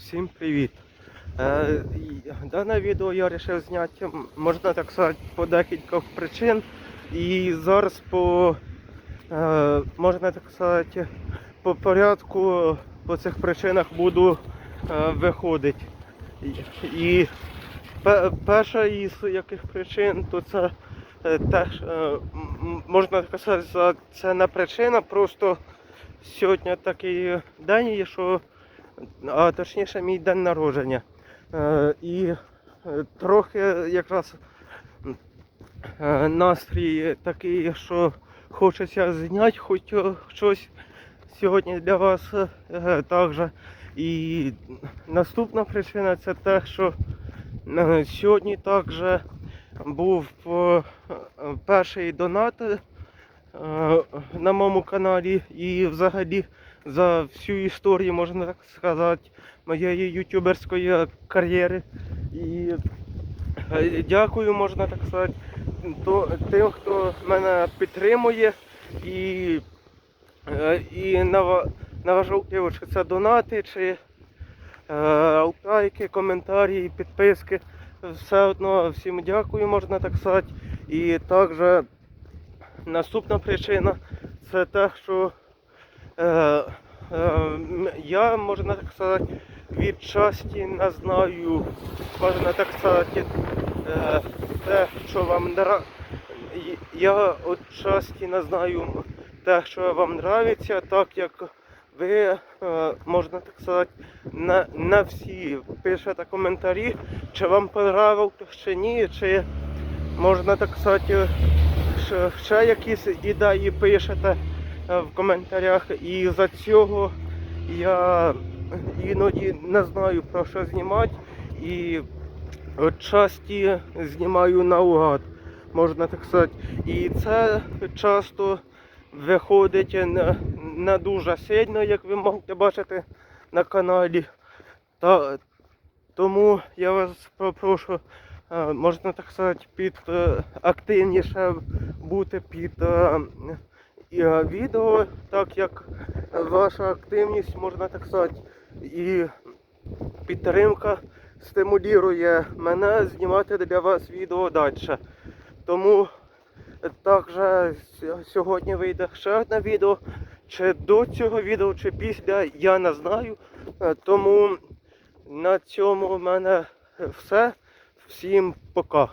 Всім привіт! Е, Дане відео я вирішив зняти, можна так сказати, по декількох причин. І зараз по, е, можна так сказати, по порядку по цих причинах буду е, виходити. І- перша із яких причин, то це е, теж, е, м- можна так сказати, це не причина, просто сьогодні такий день є, що а точніше мій день народження. Е, і е, трохи якраз е, настрій такий, що хочеться зняти хоч щось сьогодні для вас також. І наступна причина це те, що сьогодні також був перший донат на моєму каналі і взагалі за всю історію, можна так сказати, моєї ютуберської кар'єри. І е, дякую, можна так сказати, тим, хто мене підтримує і, е, і нава- наважив, чи це донати, чи е, лайки, коментарі, підписки. Все одно всім дякую, можна так сказати. І також наступна причина це те, що я, можна так сказати, відчасті не знаю, можна так сказати, е, те, що вам нра... І- Я відчасті не знаю те, що вам нравиться, так як ви, е, можна так сказати, на, на всі пишете коментарі, чи вам понравилось, чи ні, чи можна так сказати, ще, якісь ідеї пишете. е, в коментарях. І за цього я іноді не знаю про що знімати. І часті знімаю наугад, можна так сказати. І це часто виходить не, не дуже сильно, як ви можете бачити на каналі. Та, тому я вас попрошу, е, можна так сказати, під е, активніше бути під е, е, відео, так як ваша активність, можна так сказати, і підтримка стимулює мене знімати для вас відео далі. Тому також сьогодні вийде ще одне відео. Чи до цього відео, чи після, я не знаю. Е, Тому на цьому в мене все. Всім пока.